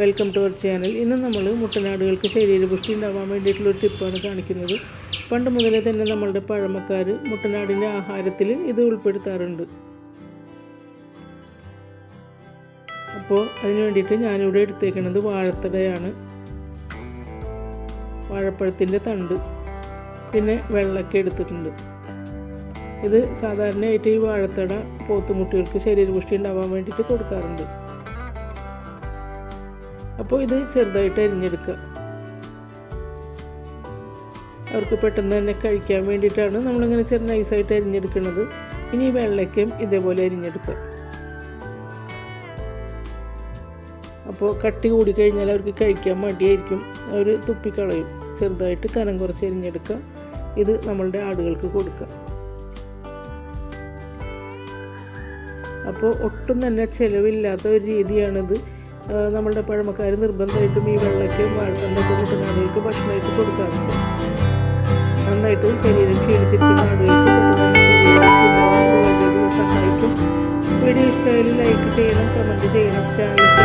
Welcome to our channel ഇന്ന് നമ്മൾ മുട്ടനാടുകൾക്ക് ശരീരപുഷ്ടി ഉണ്ടാവാൻ വേണ്ടിയിട്ടുള്ള ഒരു ടിപ്പാണ് കാണിക്കുന്നത്. പണ്ട് മുതലേ തന്നെ നമ്മളുടെ പഴമക്കാർ മുട്ടനാടിന്റെ ആഹാരത്തിൽ ഇത് ഉൾപ്പെടുത്താറുണ്ട്. അപ്പോൾ അതിന് വേണ്ടിയിട്ട് ഞാനിവിടെ എടുത്തേക്കുന്നത് വാഴത്തടയാണ്. വാഴപ്പഴത്തിന്റെ തണ്ട്. പിന്നെ വെള്ളക്ക എടുത്തിട്ടുണ്ട്. ഇത് സാധാരണയായിട്ട് ഈ വാഴത്തട പോത്തുമുട്ടികൾക്ക് ശരീരപുഷ്ടി ഉണ്ടാവാൻ വേണ്ടിയിട്ട് കൊടുക്കാറുണ്ട്. അപ്പോൾ ഇത് ചെറുതായിട്ട് അരിഞ്ഞെടുക്കുക. അവർക്ക് പെട്ടെന്ന് തന്നെ കഴിക്കാൻ വേണ്ടിയിട്ടാണ് നമ്മളിങ്ങനെ ചെറു നൈസായിട്ട് അരിഞ്ഞെടുക്കുന്നത്. ഇനി ഈ വെള്ളയ്ക്കും ഇതേപോലെ അരിഞ്ഞെടുക്കുക. അപ്പോൾ കട്ടി കൂടി കഴിഞ്ഞാൽ അവർക്ക് കഴിക്കാൻ മടിയായിരിക്കും. അവർ തുപ്പിക്കളയും. ചെറുതായിട്ട് കനം കുറച്ച് അരിഞ്ഞെടുക്കുക. ഇത് നമ്മളുടെ ആടുകൾക്ക് കൊടുക്കുക. അപ്പോൾ ഒട്ടും തന്നെ ചിലവില്ലാത്ത ഒരു രീതിയാണിത്. നമ്മളുടെ പഴമക്കാർ നിർബന്ധമായിട്ടും ഈ വെള്ളയ്ക്കും വാഴത്തണ്ടൊക്കെ മുട്ടുനാടുകൾക്ക് ഭക്ഷണമായിട്ട് കൊടുക്കാറുണ്ട്. നന്നായിട്ടും ശരീരം ക്ഷീണിച്ചിരിക്കുന്ന ആളുകൾക്ക് സഹായിക്കും. വീഡിയോ ഇഷ്ടമായാലും ലൈക്ക് ചെയ്യണം കമന്റ് ചെയ്യണം. ചാനൽ